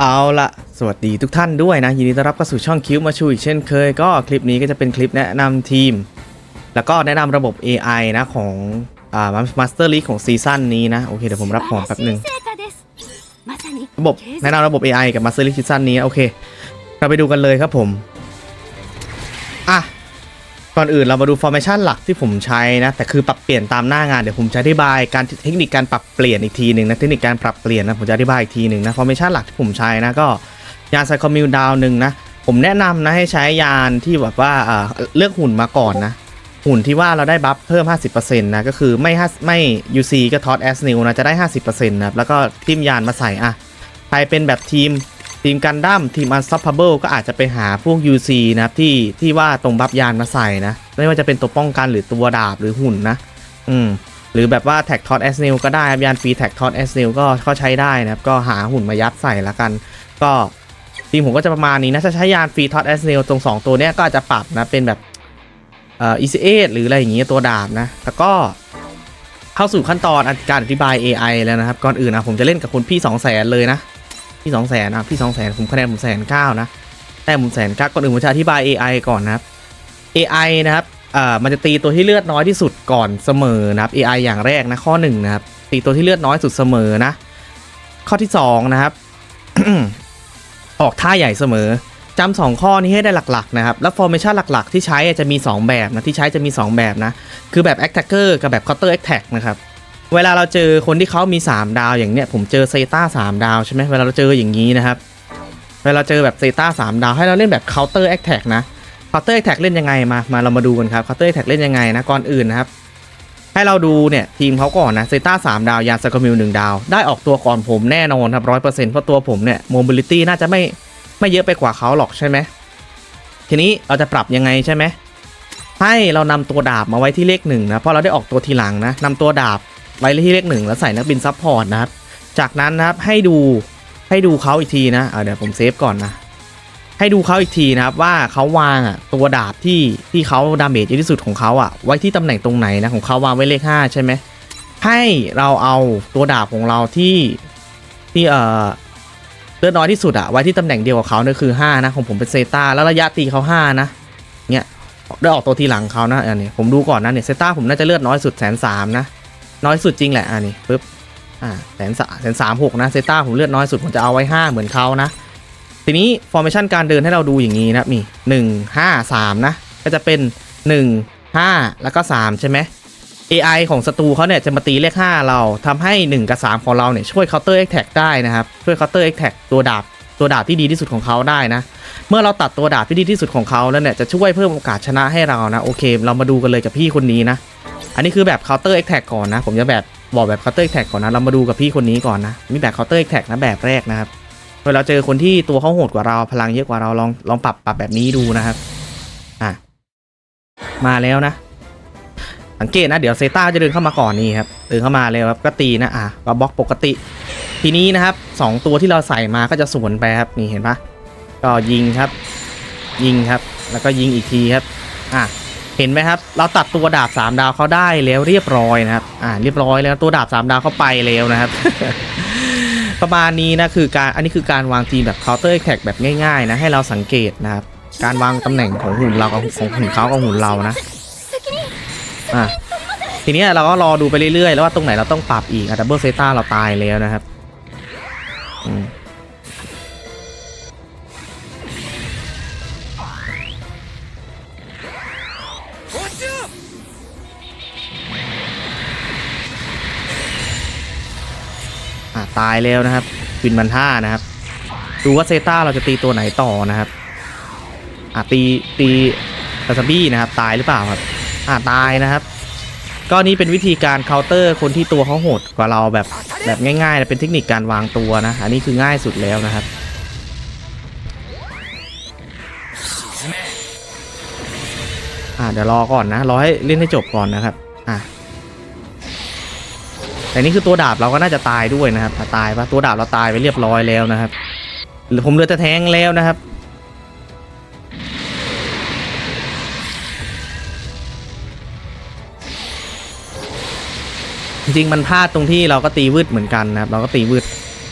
เอาละสวัสดีทุกท่านด้วยนะยินดีต้อนรับเข้าสู่ช่องคิวมาชูอีกเช่นเคยก็คลิปนี้ก็จะเป็นคลิปแนะนำทีม แล้วก็แนะนำระบบ AI นะของอ่ามาสเตอร์ลีของซีซั่นนี้นะ โอเค เดี๋ยวผมรับของแป๊บหนึ่งระบบแนะนำระบบ AI กับมาสเตอร์ลีซีซั่นนี้ โอเค เราไปดูกันเลยครับผม ก่อนอื่นเรามาดูฟอร์เมชันหลักที่ผมใช้นะ แต่คือปรับเปลี่ยนตามหน้างานเดี๋ยวผมจะอธิบายการเทคนิคการปรับเปลี่ยนอีกทีหนึ่งนะเทคนิคการปรับเปลี่ยนนะผมจะอธิบายอีกทีหนึ่งนะฟอร์เมชันหลักที่ผมใช้นะก็ยานไซคอมิวดาวหนึ่งนะผมแนะนำนะให้ใช้ยานที่แบบว่าเลือกหุ่นมาก่อนนะหุ่นที่ว่าเราได้บัฟเพิ่ม 50%นะก็คือไม่ไม่ UC ก็ทอ s แอสนิวนะจะได้ 50%นะครับแล้วก็ทิมยานมาใส่อะใครเป็นแบบทีม ทีมกันดั้มทีม Unstoppable ก็อาจจะไปหาพวก UC นะครับที่ที่ว่าตรงบัฟยานมาใส่นะ ไม่ว่าจะเป็นตัวป้องกันหรือตัวดาบหรือหุ่นนะ อืมหรือแบบว่าแท็กทอ s แอสนิวก็ได้ครับยานฟรีแท็กทอ s แอสนิวก็ก็ใช้ได้นะครับ ก็หาหุ่นมายัดใส่ละกัน ก็ทีมผมก็จะประมาณนี้นะถ้าใช้ยานฟรีทอ s แอสนิวตรง 2 ตัวเนี้ยก็อาจจะปรับนะ เป็นแบบเอ่อ ECA หรืออะไรอย่างเงี้ยตัวดาบนะแล้วก็เข้าสู่ขั้นตอนการอธิบาย AI แล้วนะครับ ก่อนอื่นนะผมจะเล่นกับคุณพี่2 0 0 0 0 0เลยนะ พี่2 0 0 0 0 0อะพี่2 0 0 0 0 0ผมคะแนนผมแสนเก้านะแต่ผมแสนเก้าก่อนอื่นผมจะอธิบาย AI ก่อนนะครับ AI นะครับเอ่อมันจะตีตัวที่เลือดน้อยที่สุดก่อนเสมอนะครับ AI อย่างแรกนะข้อหนึ่งนะครับตีตัวที่เลือดน้อยสุดเสมอนะ ข้อที่สองนะครับออกท่าใหญ่เสมอจำสองข้อนี้ให้ได้หลักๆนะครับ แล้ว formation หลักๆ ที่ใช้จะมี 2 แบบนะ ที่ใช้จะมี 2 แบบนะ คือแบบ attacker กับแบบ counter attack นะครับ เวลาเราเจอคนที่เขามี 3 ดาวอย่างเนี้ยผมเจอเซต้า3ดาวใช่ไหมเวลาเราเจออย่างนี้นะครับ เวลาเจอแบบเซต้า3ดาวให้เราเล่นแบบ counter attack นะ counter attack เล่นยังไงมามาเรามาดูกันครับ counter attack เล่นยังไงนะก่อนอื่นนะครับให้เราดูเนี่ยทีมเขาก่อนนะเซต้า3ดาวยานสกมิล1ดาว ได้ออกตัวก่อนผมแน่นอนครับร้อยเปอร์เซ็นต์เพราะตัวผมเนี่ย mobility น่าจะไม่ไม่เยอะไปกว่าเขาหรอกใช่ไหมทีนี้เราจะปรับยังไงใช่ไหมให้เรานำตัวดาบมาไว้ที่เลขหนึ่งนะเพราะเราได้ออกตัวทีหลังนะนำตัวดาบ ไว้ที่เลขหนึ่งแล้วใส่นักบินซับพอร์ตนะครับ จากนั้นนะครับให้ดูให้ดูเขาอีกทีนะเเดี๋ยวผมเซฟก่อนนะ ให้ดูเขาอีกทีนะครับว่าเขาวางอะตัวดาบที่ที่เขาดาเมจเยอะที่สุดของเขาอะไว้ที่ตำแหน่งตรงไหนนะของเขาวางไว้เลข 5 ใช่ไหมให้เราเอาตัวดาบของเราที่ที่เอ่อเลือดน้อยที่สุดอะไว้ที่ตำแหน่งเดียวกับเขาเนี่ยคือ 5 นะ ของผมเป็นเซตาแล้วระยะตีเขา 5 นะ เนี่ยได้ออกตัวทีหลังเขานะอันนี้ผมดูก่อนนะเนี่ยเซตาผมน่าจะเลือดน้อยสุดแสนสามนะ น้อยสุดจริงแหละอันนี้ปึ๊บ อ่าแสนสามแสนสามหกนะเซต้าผมเลือดน้อยสุด ผมจะเอาไว้ห้าเหมือนเขานะ ทีนี้ formation การเดินให้เราดูอย่างนี้นะครับมี1 5 3นะ ก็จะเป็น1 5แล้วก็3ใช่ไหม AI ของศัตรูเขาเนี่ยจะมาตีเลข 5 เราทำให้ 1 กับ 3 ของเราเนี่ยช่วย counter attack ได้นะครับ ช่วย counter attack ตัวดาบตัวดาบที่ดีที่สุดของเขาได้นะ เมื่อเราตัดตัวดาบที่ดีที่สุดของเขาแล้วเนี่ยจะช่วยเพิ่มโอกาสชนะให้เรานะ โอเค เรามาดูกันเลยกับพี่คนนี้นะ อันนี้คือแบบ counter attack ก่อนนะ ผมจะแบบบอกแบบ counter attack ก่อนนะ เรามาดูกับพี่คนนี้ก่อนนะ มีแบบ counter attack นะแบบแรกนะครับเวลาเจอคนที่ตัวเขาโหดกว่าเราพลังเยอะกว่าเราลองลองปรับปรับแบบนี้ดูนะครับ อะ มาแล้วนะ สังเกตนะ เดี๋ยวเซต้าจะเดินเข้ามาก่อนนี่ครับเดินเข้ามาแล้วครับก็ตีนะอะก็บล็อกปกติ ทีนี้นะครับสองตัวที่เราใส่มาก็จะสวนไปครับนี่เห็นปะก็ยิงครับ ยิงครับ แล้วก็ยิงอีกทีครับ อะ เห็นไหมครับ เราตัดตัวดาบสามดาวเขาได้แล้วเรียบร้อยนะครับ อ่า เรียบร้อยแล้วตัวดาบสามดาวเขาไปแล้วนะครับ ประมาณนี้นะคือการ อันนี้คือการวางทีมแบบ counter attack แบบง่ายๆนะให้เราสังเกตนะครับ การวางตำแหน่งของหุ่นเรากับของหุ่นเขากับหุ่นเรานะ อะทีนี้เราก็รอดูไปเรื่อยๆ แล้วว่าตรงไหนเราต้องปรับอีกอะดับเบิลเซต้าเราตายแล้วนะครับ ตายแล้วนะครับวินมันท่านะครับ ดูว่าเซต้าเราจะตีตัวไหนต่อนะครับอะตีตีซาซาบี้นะครับ ตายหรือเปล่าครับอะตายนะครับ ก็นี่เป็นวิธีการเคาน์เตอร์คนที่ตัวเขาโหดกว่าเราแบบแบบง่ายๆนะเป็นเทคนิคการวางตัวนะอันนี้คือง่ายสุดแล้วนะครับอะเดี๋ยวรอก่อนนะรอให้เล่นให้จบก่อนนะครับอะ แต่นี่คือตัวดาบเราก็น่าจะตายด้วยนะครับตายปะตัวดาบเราตายไปเรียบร้อยแล้วนะครับหรือผมเหลือแต่แทงแล้วนะครับ จริงมันพลาดตรงที่เราก็ตีวืดเหมือนกันนะครับ เราก็ตีวืด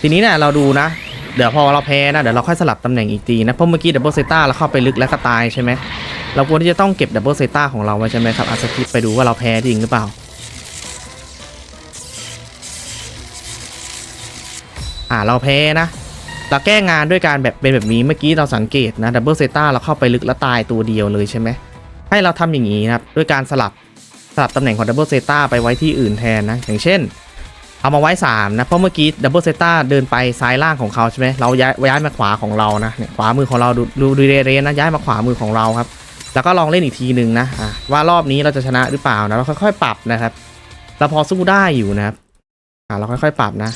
ทีนี้เนี่ยเราดูนะ เดี๋ยวพอเราแพ้นะเดี๋ยวเราค่อยสลับตำแหน่งอีกทีนะเพราะเมื่อกี้ดับเบิลเซต้าเราเข้าไปลึกและก็ตายใช่ไหมเราควรที่จะต้องเก็บดับเบิลเซต้าของเราไว้ใช่ไหมครับอาสกิปไปดูว่าเราแพ้จริงหรือเปล่า อ่าเราแพ้นะ เราแก้งานด้วยการแบบเป็นแบบนี้เมื่อกี้เราสังเกตนะดับเบิลเซต้าเราเข้าไปลึกแล้วตายตัวเดียวเลยใช่ไหมให้เราทำอย่างนี้นะครับด้วยการสลับสลับตำแหน่งของดับเบิลเซต้าไปไว้ที่อื่นแทนนะอย่างเช่น เอามาไว้ 3 นะ เพราะเมื่อกี้ดับเบิลเซต้าเดินไปซ้ายล่างของเขาใช่ไหมเราย้ายย้ายมาขวาของเรานะเนี่ยขวามือของเราดูดูดูเรเรนะย้ายมาขวามือของเราครับแล้วก็ลองเล่นอีกทีหนึ่งนะะว่ารอบนี้เราจะชนะหรือเปล่านะเราค่อยๆ ปรับนะครับเราพอสู้ได้อยู่นะครับอะเราค่อยๆ ปรับนะ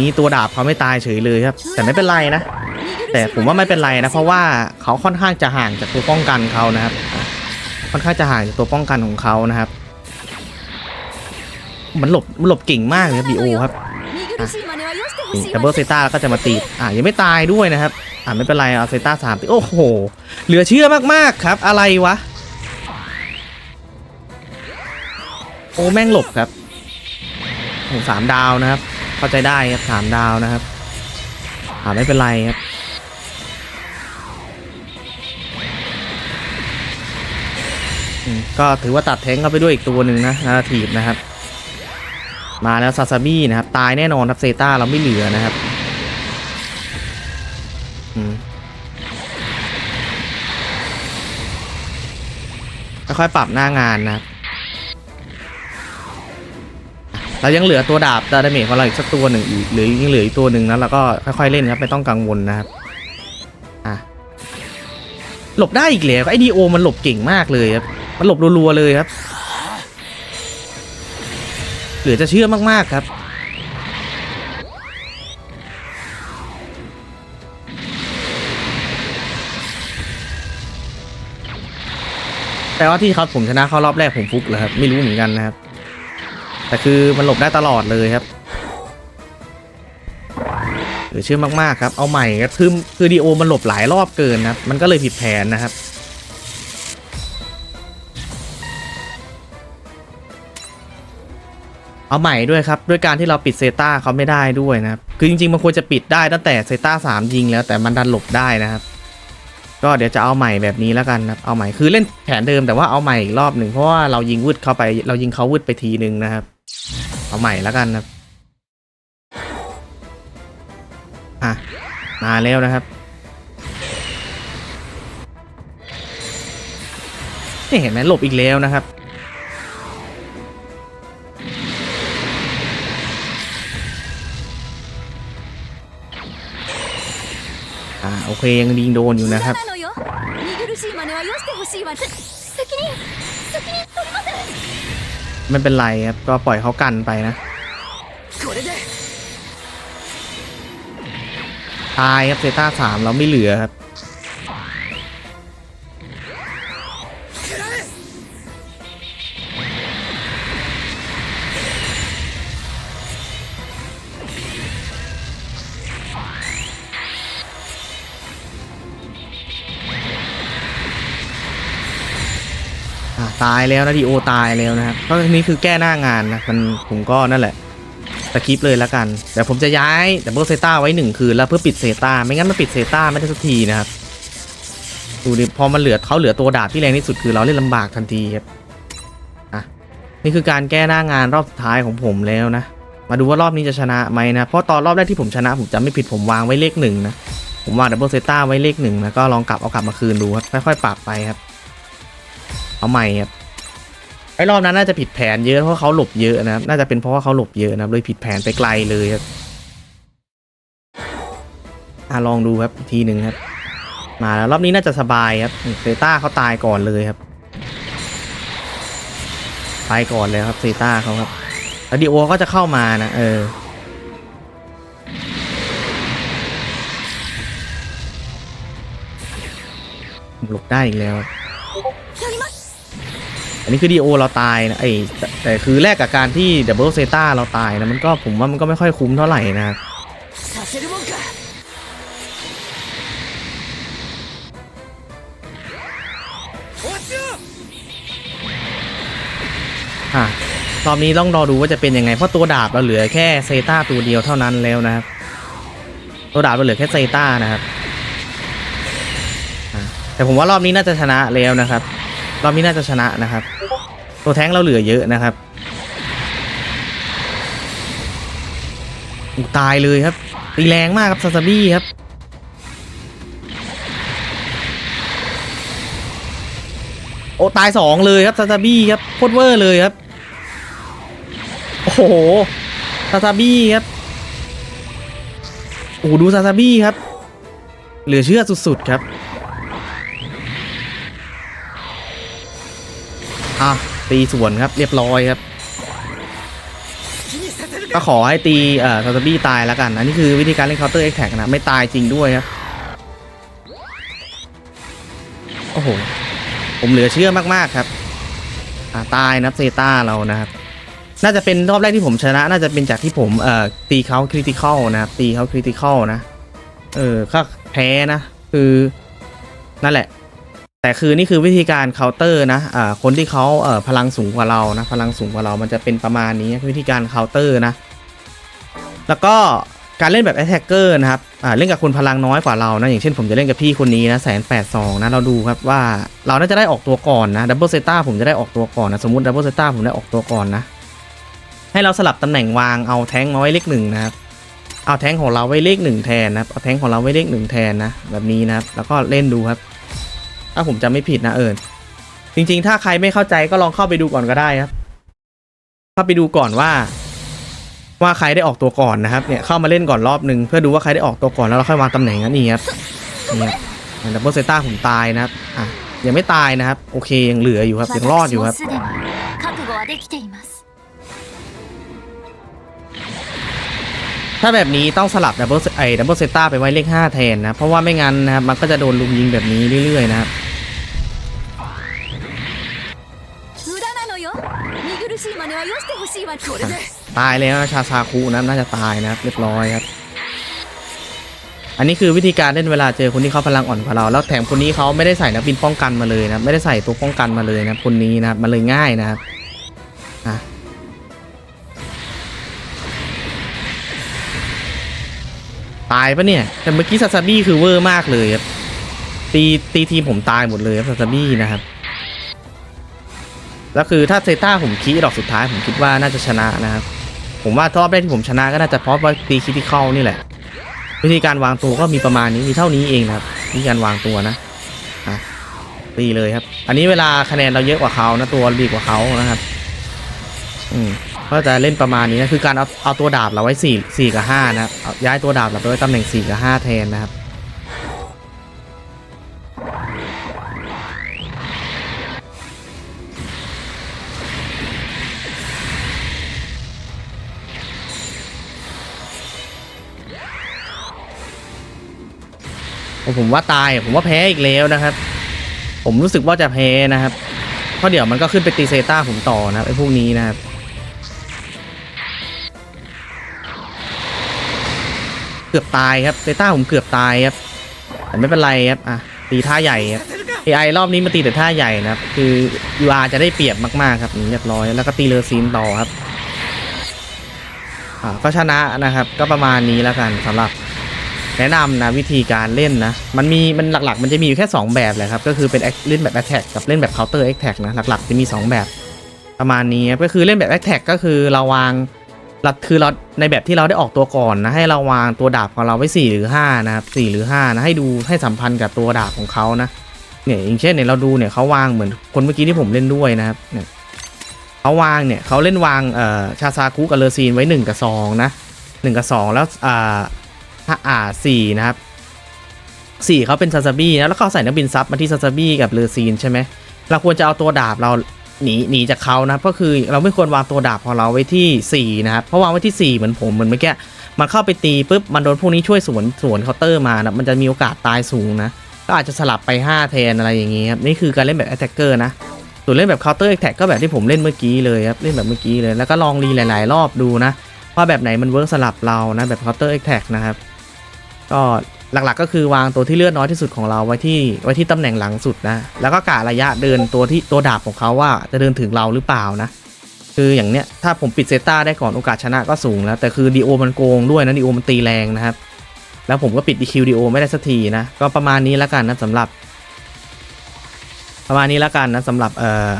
นี้ตัวดาบเขาไม่ตายเฉยเลยครับ แต่ไม่เป็นไรนะ แต่ผมว่าไม่เป็นไรนะ เพราะว่าเขาค่อนข้างจะห่างจากตัวป้องกันเขานะครับ ค่อนข้างจะห่างจากตัวป้องกันของเขานะครับ มันหลบมันหลบเก่งมากเลยบีโอครับดับเบิลเซต้าก็จะมาตีอะยังไม่ตายด้วยนะครับ อะไม่เป็นไรเอาเซต้าสามตีโอ้โห เหลือเชื่อมากๆครับ อะไรวะ โอ้แม่งหลบครับโอสามดาวนะครับ เข้าใจได้ครับสามดาวนะครับอ่าไม่เป็นไรครับก็ถือว่าตัดแทงเข้าไปด้วยอีกตัวหนึ่งนะนาทีฟนะครับ มาแล้วซาซาบี้นะครับ ตายแน่นอนครับเซต้าเราไม่เหลือนะครับอืมค่อยๆปรับหน้างานนะครับ เรายังเหลือตัวดาบดาเมจของเราอีกสักตัวหนึ่งอีกหรือยังเหลืออีกตัวหนึ่งนะแล้วก็ค่อยๆเล่นครับไม่ต้องกังวลนะครับอะหลบได้อีกแล้วไอดีโอมันหลบเก่งมากเลยครับมันหลบรัวๆเลยครับ เหลือจะเชื่อมากๆครับแต่ว่าที่เขาผมชนะเขารอบแรกผมฟุกเหรอครับไม่รู้เหมือนกันนะครับ แต่คือมันหลบได้ตลอดเลยครับหลือเชื่อมากๆครับ เอาใหม่ครับคือคือดีโอมันหลบหลายรอบเกินนะครับ มันก็เลยผิดแผนนะครับเอาใหม่ด้วยครับ ด้วยการที่เราปิดเซต้าเขาไม่ได้ด้วยนะครับ คือจริงๆ มันควรจะปิดได้ตั้งแต่เซต้าสามยิงแล้วแต่มันดันหลบได้นะครับ ก็เดี๋ยวจะเอาใหม่แบบนี้แล้วกันนะครับ เอาใหม่คือเล่นแผนเดิมแต่ว่าเอาใหม่อีกรอบหนึ่งเพราะว่าเรายิงวืดเข้าไป เรายิงเขาวืดไปทีนึงนะครับ เอาใหม่แล้วกันนะครับอะมาแล้วนะครับนี่เห็นไหมหลบอีกแล้วนะครับ อ่าโอเคยังยิงโดนอยู่นะครับ ไม่เป็นไรครับ ก็ปล่อยเขากันไปนะ ตายครับเซต้าสามเราไม่เหลือครับ ตายแล้วนะดีโอตายแล้วนะครับก็นี่คือแก้หน้างานนะมันผมก็นั่นแหละสคริปเลยแล้วกัน แต่ผมจะย้ายดับเบิลเซต้าไว้หนึ่งคืนแล้วเพื่อปิดเซต้าไม่งั้นมันปิดเซต้าไม่ได้สักทีนะครับดูดิพอมันเหลือเขาเหลือตัวดาบที่แรงที่สุดคือเราเล่นลำบากทันทีครับอะนี่คือการแก้หน้างานรอบสุดท้ายของผมแล้วนะ มาดูว่ารอบนี้จะชนะไหมนะ เพราะตอนรอบแรกที่ผมชนะผมจำไม่ผิดผมวางไว้เลขหนึ่งนะผมวางดับเบิลเซต้าไว้เลขหนึ่งแล้วก็ลองกลับเอากลับมาคืนดูครับค่อยๆปรับไปครับาใหม่ครับไอ้รอบนั้นน่าจะผิดแผนเยอะเพราะเขาหลบเยอะนะครับน่าจะเป็นเพราะว่าเขาหลบเยอะนะครับเลยผิดแผนไปไกลเลยครับอ่ลองดูครับทีหนึ่งครับ มาแล้วรอบนี้น่าจะสบายครับเซต้าเขาตายก่อนเลยครับตายก่อนเลยครับเซต้าเขาครับแล้วดิโอก็จะเข้ามานะเออหลบได้อีกแล้ว อันนี้คือดีโอเราตายนะไอ้แต่คือแลกกับการที่ดับเบิลเซตาเราตายนะมันก็ผมว่ามันก็ไม่ค่อยคุ้มเท่าไหร่นะอะรอบนี้ต้องรอดูว่าจะเป็นยังไง เพราะตัวดาบเราเหลือแค่เซตาตัวเดียวเท่านั้นแล้วนะครับ ตัวดาบเราเหลือแค่เซตานะครับแต่ผมว่ารอบนี้น่าจะชนะแล้วนะครับ รอบนี้น่าจะชนะนะครับ ตัวแท้งเราเหลือเยอะนะครับตายเลยครับตีแรงมากครับซาซาบี้ครับโอ้ตายสองเลยครับซาซาบี้ครับโคตรเวอร์เลยครับโอ้โหซาซาบี้ครับโอ้ดูซาซาบี้ครับ เหลือเชื่อสุดๆครับอะ ตีสวนครับเรียบร้อยครับ ก็ขอให้ตีเอ่อซาซาบี้ตายแล้วกัน อันนี้คือวิธีการเล่นเคาน์เตอร์เอ็กแท็กนะไม่ตายจริงด้วยครับ โอ้โห ผมเหลือเชื่อมากๆครับตายนะเซต้าเรานะครับ น่าจะเป็นรอบแรกที่ผมชนะ น่าจะเป็นจากที่ผมเอ่อตีเขาคริติคอลนะครับตีเขาคริติคอลนะ เออก็แพ้นะ คือนั่นแหละ แต่คือนี่คือวิธีการเคาน์เตอร์นะอ่าคนที่เขาเอ่อพลังสูงกว่าเรานะ พลังสูงกว่าเรามันจะเป็นประมาณนี้วิธีการเคาน์เตอร์นะ แล้วก็การเล่นแบบแอ t แทกเกอร์นะครับอ่าเล่นกับคนพลังน้อยกว่าเรานะ อย่างเช่นผมจะเล่นกับพี่คนนี้นะแสนแปดสองนะ เราดูครับว่าเราน่าจะได้ออกตัวก่อนนะดับเบิลเซต้าผมจะได้ออกตัวก่อนนะ สมมติดับเบิลเซต้าผมได้ออกตัวก่อนนะ ให้เราสลับตำแหน่งวางเอาแท้งมาไว้เลขหนึ่งนะครับ เอาแท้งของเราไว้เลขหนึ่งแทนนะเอาแท้งของเราไว้เลขหนึ่งแทนนะ แบบนี้นะครับ แล้วก็เล่นดูครับ ถ้าผมจำไม่ผิดนะเอิญจริงๆ ถ้าใครไม่เข้าใจก็ลองเข้าไปดูก่อนก็ได้ครับเข้าไปดูก่อนว่า ว่าใครได้ออกตัวก่อนนะครับ เนี่ยเข้ามาเล่นก่อนรอบหนึ่งเพื่อดูว่าใครได้ออกตัวก่อนแล้วเราค่อยวางตำแหน่งนั่นนี่ครับเนี่ยดับเบิลเซต้าผมตายนะครับอะยังไม่ตายนะครับ โอเคยังเหลืออยู่ครับยังรอดอยู่ครับถ้าแบบนี้ต้องสลับดับเบิลไอดับเบิลเซต้าไปไว้เลขห้าแทนนะเพราะว่าไม่งั้นนะครับมันก็จะโดนลุมยิงแบบนี้เรื่อยๆนะครับ ตายแล้วนะชาซาคุนะน่าจะตายนะครับเรียบร้อยครับ อันนี้คือวิธีการเล่นเวลาเจอคนที่เขาพลังอ่อนกว่าเรา แล้วแถมคนนี้เขาไม่ได้ใส่นักบินป้องกันมาเลยนะไม่ได้ใส่ตัวป้องกันมาเลยนะคนนี้นะครับมันเลยง่ายนะครับอะตายปะเนี่ย แต่เมื่อกี้ซาซาบี้คือเวอร์มากเลยครับตีตีทีผมตายหมดเลยครับซาซาบี้นะครับ แล้วคือถ้าเซต้าผมคีดอกสุดท้ายผมคิดว่าน่าจะชนะนะครับ ผมว่ารอบแรกที่ผมชนะก็น่าจะเพราะว่าตีคิติคอลนี่แหละ วิธีการวางตัวก็มีประมาณนี้มีเท่านี้เองนะครับวิธีการวางตัวนะอะตีเลยครับ อันนี้เวลาคะแนนเราเยอะกว่าเขานะตัวดีกว่าเขานะครับ อืมก็จะเล่นประมาณนี้นะคือการเอาเอาตัวดาบเราไว้สี่สี่กับห้านะครับย้ายตัวดาบเราไปไว้ตำแหน่งสี่กับห้าแทนนะครับ ผมว่าตายผมว่าแพ้อีกแล้วนะครับ ผมรู้สึกว่าจะแพ้นะครับเพราะเดี๋ยวมันก็ขึ้นไปตีเซต้าผมต่อนะครับไอ้พวกนี้นะครับเกือบตายครับเซต้าผมเกือบตายครับแต่ไม่เป็นไรครับอะตีท่าใหญ่ครับ AI รอบนี้มาตีแต่ท่าใหญ่นะครับ คือ UR จะได้เปรียบมากๆครับเรียบร้อยแล้วก็ตีเลอซีนต่อครับอ่าก็ชนะนะครับ ก็ประมาณนี้แล้วกันสำหรับ แนะนำนะวิธีการเล่นนะ มันมีมันหลักๆ มันจะมีอยู่แค่ 2 แบบแหละครับ ก็คือเป็นเล่นแบบ attack กับเล่นแบบ counter attack นะ หลักๆ จะมี 2 แบบ ประมาณนี้ก็คือเล่นแบบ attack ก็คือเราวางหลักคือเราในแบบที่เราได้ออกตัวก่อนนะ ให้เราวางตัวดาบของเราไว้ 4 หรือ 5 นะครับ4หรือ5นะให้ดูให้สัมพันธ์กับตัวดาบของเขานะเนี่ยอย่างเช่นเนี่ยเราดูเนี่ยเขาวางเหมือนคนเมื่อกี้ที่ผมเล่นด้วยนะครับเนี่ยเขาวางเนี่ยเขาเล่นวางเอ่อชาซาคุกับเลอซีนไว้ 1 กับ 2 นะ 1 กับ 2 แล้วอ่า อ่าสี่นะครับสี่เขาเป็นซาซาบี้นะแล้วเขาใส่นักบินซับมาที่ซาซาบี้กับเลอซีนใช่ไหมเราควรจะเอาตัวดาบเราหนีหนีจากเขานะก็คือเราไม่ควรวางตัวดาบของเราไว้ที่สี่นะครับเพราะวางไว้ที่สี่เหมือนผมเหมือนเมื่อกี้มันเข้าไปตีปุ๊บมันโดนพวกนี้ช่วยสวนสวนเคาน์เตอร์มานะมันจะมีโอกาสตายสูงนะก็อาจจะสลับไป 5 แทนอะไรอย่างงี้ครับนี่คือการเล่นแบบ attacker นะส่วนเล่นแบบ counter attack ก็แบบที่ผมเล่นเมื่อกี้เลยครับเล่นแบบเมื่อกี้เลยแล้วก็ลองรีหลาย ๆ รอบดูนะว่าแบบไหนมันเวิร์กสลับเรานะแบบ counter attack นะครับ ก็หลักๆก็คือวางตัวที่เลือดน้อยที่สุดของเราไว้ที่ไว้ที่ตำแหน่งหลังสุดนะ แล้วก็กะระยะเดินตัวที่ตัวดาบของเขาว่าจะเดินถึงเราหรือเปล่านะคืออย่างเนี้ยถ้าผมปิดเซต้าได้ก่อนโอกาสชนะก็สูงแล้ว แต่คือดีโอมันโกงด้วยนะดีโอมันตีแรงนะครับ แล้วผมก็ปิดดีคิวดีโอไม่ได้สักทีนะ ก็ประมาณนี้แล้วกันนะสำหรับ ประมาณนี้แล้วกันนะสำหรับเอ่อ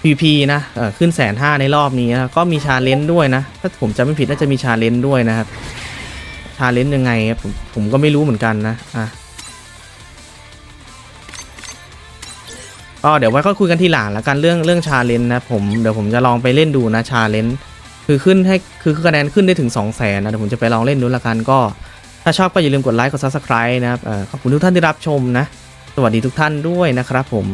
PVP นะเอ่อขึ้นแสนห้าในรอบนี้นะก็มีชาเลนจ์ด้วยนะ ถ้าผมจำไม่ผิดน่าจะมีชาเลนจ์ด้วยนะครับ ชาเลนจ์ยังไงครับผมผมก็ไม่รู้เหมือนกันนะอะก็เดี๋ยวไว้ค่อยคุยกันทีหลังล้วกันเรื่องเรื่องชาเลนจ์นะผมเดี๋ยวผมจะลองไปเล่นดูนะชาเลนจ์คือขึ้นให้คือคะแนนขึ้นได้ถึง 2 0 0แสนนะเดี๋ยวผมจะไปลองเล่นดูละกันก็ ถ้าชอบก็อย่าลืมกดไลค์กด Subscribe นะครับขอบคุณทุกท่านที่รับชมนะ สวัสดีทุกท่านด้วยนะครับผม